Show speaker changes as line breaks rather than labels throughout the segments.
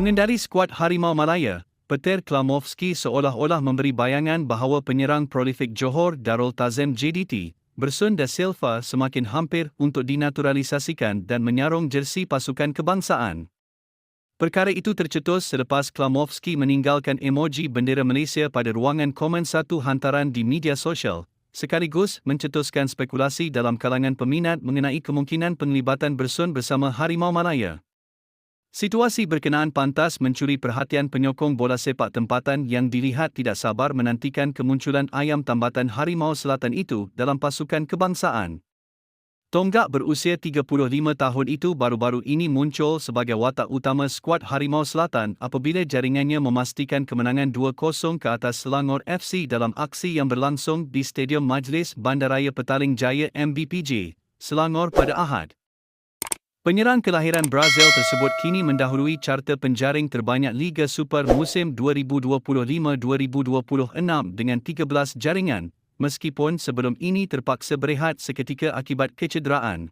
Pengendali skuad Harimau Malaya, Peter Klamovski seolah-olah memberi bayangan bahawa penyerang prolifik Johor Darul Tazim JDT, Bersun da Silva semakin hampir untuk dinaturalisasikan dan menyarung jersi pasukan kebangsaan. Perkara itu tercetus selepas Klamovski meninggalkan emoji bendera Malaysia pada ruangan komen satu hantaran di media sosial, sekaligus mencetuskan spekulasi dalam kalangan peminat mengenai kemungkinan penglibatan Bersun bersama Harimau Malaya. Situasi berkenaan pantas mencuri perhatian penyokong bola sepak tempatan yang dilihat tidak sabar menantikan kemunculan ayam tambatan Harimau Selatan itu dalam pasukan kebangsaan. Tonggak berusia 35 tahun itu baru-baru ini muncul sebagai watak utama skuad Harimau Selatan apabila jaringannya memastikan kemenangan 2-0 ke atas Selangor FC dalam aksi yang berlangsung di Stadium Majlis Bandaraya Petaling Jaya MBPJ, Selangor pada Ahad. Penyerang kelahiran Brazil tersebut kini mendahului carta penjaring terbanyak Liga Super musim 2025-2026 dengan 13 jaringan, meskipun sebelum ini terpaksa berehat seketika akibat kecederaan.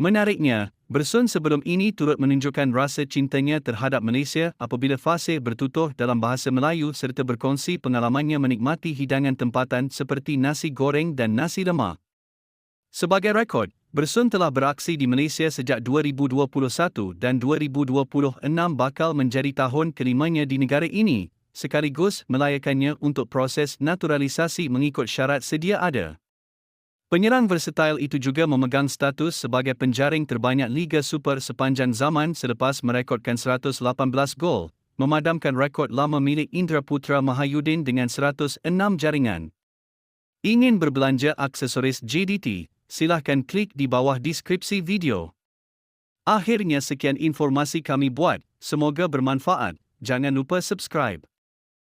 Menariknya, Bersun sebelum ini turut menunjukkan rasa cintanya terhadap Malaysia apabila fasih bertutur dalam bahasa Melayu serta berkongsi pengalamannya menikmati hidangan tempatan seperti nasi goreng dan nasi lemak. Sebagai rekod, Bersun telah beraksi di Malaysia sejak 2021 dan 2026 bakal menjadi tahun kelimanya di negara ini, sekaligus melayakannya untuk proses naturalisasi mengikut syarat sedia ada. Penyerang versatile itu juga memegang status sebagai penjaring terbanyak Liga Super sepanjang zaman selepas merekodkan 118 gol, memadamkan rekod lama milik Indra Putra Mahayudin dengan 106 jaringan. Ingin berbelanja aksesoris JDT, silahkan klik di bawah deskripsi video. Akhirnya sekian informasi kami buat, semoga bermanfaat. Jangan lupa subscribe.